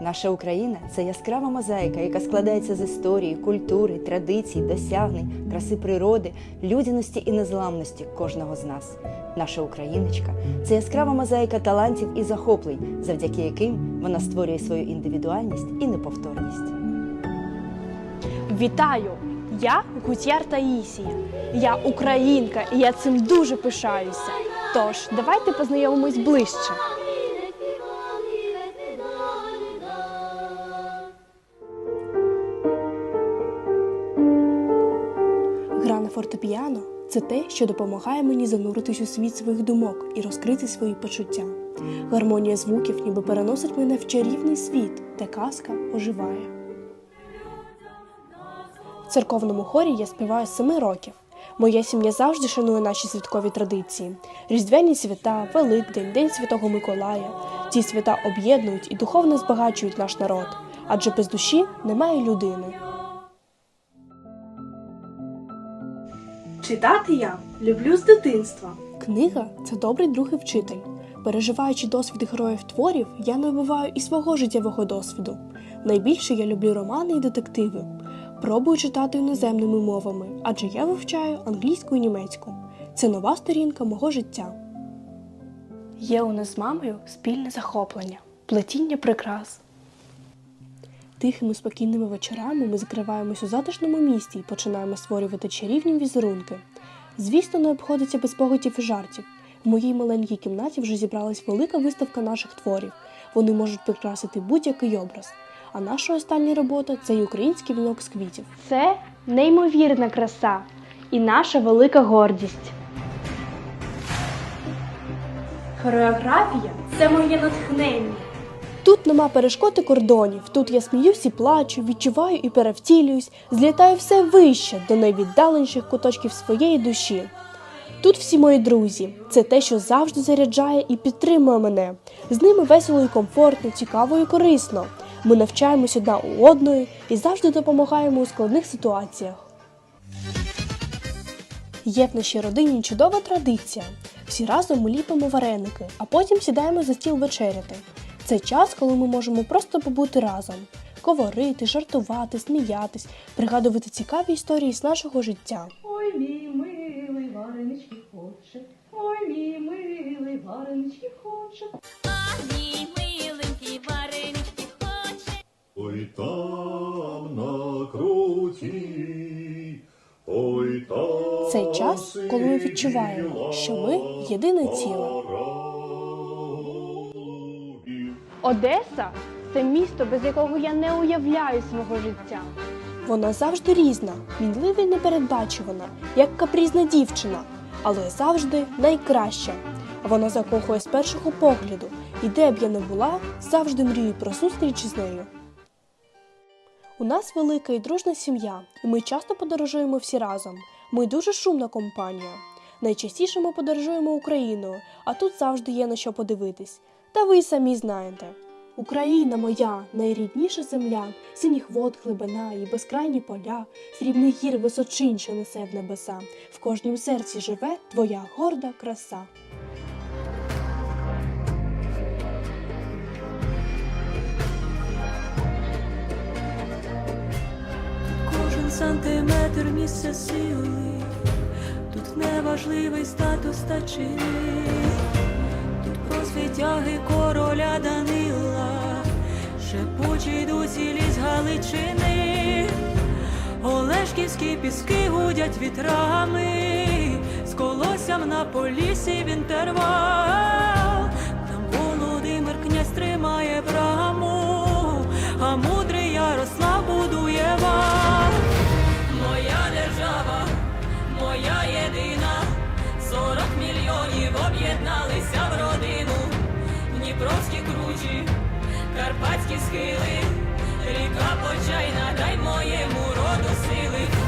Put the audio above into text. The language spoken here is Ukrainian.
Наша Україна це яскрава мозаїка, яка складається з історії, культури, традицій, досягнень, краси природи, людяності і незламності кожного з нас. Наша Україночка це яскрава мозаїка талантів і захоплень, завдяки яким вона створює свою індивідуальність і неповторність. Вітаю! Я Гутяр Таїсія. Я українка, і я цим дуже пишаюся. Тож, давайте познайомимось ближче. Фортепіано це те, що допомагає мені зануритись у світ своїх думок і розкрити свої почуття. Гармонія звуків ніби переносить мене в чарівний світ, де казка оживає. В церковному хорі я співаю семи років. Моя сім'я завжди шанує наші святкові традиції: різдвяні свята, Великдень, День Святого Миколая. Ці свята об'єднують і духовно збагачують наш народ, адже без душі немає людини. Читати я люблю з дитинства. Книга це добрий друг і вчитель. Переживаючи досвід героїв творів, я набуваю і свого життєвого досвіду. Найбільше я люблю романи і детективи. Пробую читати іноземними мовами, адже я вивчаю англійську і німецьку. Це нова сторінка мого життя. Є у нас з мамою спільне захоплення плетіння прикрас. Тихими спокійними вечорами ми закриваємось у затишному місті і починаємо створювати чарівні візерунки. Звісно, не обходиться без поготів і жартів. В моїй маленькій кімнаті вже зібралась велика виставка наших творів. Вони можуть прикрасити будь-який образ. А наша остання робота це й український вінок з квітів. Це неймовірна краса і наша велика гордість. Хореографія це моє натхнення. Тут нема перешкод і кордонів. Тут я сміюсь і плачу, відчуваю і перевтілююсь, злітаю все вище до найвіддаленіших куточків своєї душі. Тут всі мої друзі. Це те, що завжди заряджає і підтримує мене. З ними весело і комфортно, цікаво і корисно. Ми навчаємось одна у одної і завжди допомагаємо у складних ситуаціях. Є в нашій родині чудова традиція. Всі разом ми ліпимо вареники, а потім сідаємо за стіл вечеряти. Це час, коли ми можемо просто побути разом, говорити, жартувати, сміятись, пригадувати цікаві історії з нашого життя. Ой, мій милий варенички хоче, ой, мій милий варенички хоче. Мій миленький варенички хоче. Ой там на круті, ой там Це час, коли ми відчуваємо, що ми єдине ціле. Одеса це місто, без якого я не уявляю свого життя. Вона завжди різна, мінлива і непередбачувана, як капрізна дівчина, але завжди найкраща. Вона закохує з першого погляду, і де б я не була, завжди мрію про зустріч з нею. У нас велика і дружна сім'я, і ми часто подорожуємо всі разом. Ми дуже шумна компанія. Найчастіше ми подорожуємо Україною, а тут завжди є на що подивитись. Та ви самі знаєте. Україна моя, найрідніша земля, синіх вод глибина і безкрайні поля, срібних гір височин, що несе в небеса. В кожнім серці живе твоя горда краса. Кожен сантиметр місце сили, тут неважливий статус та чини, звитяги короля Данила, шепучий дусі ліс Галичини, Олешківські піски гудять вітрами, з колоссям на полісі в інтервал, там Володимир князь три. кручі, карпатські схили, ріка почайна, дай моєму роду сили.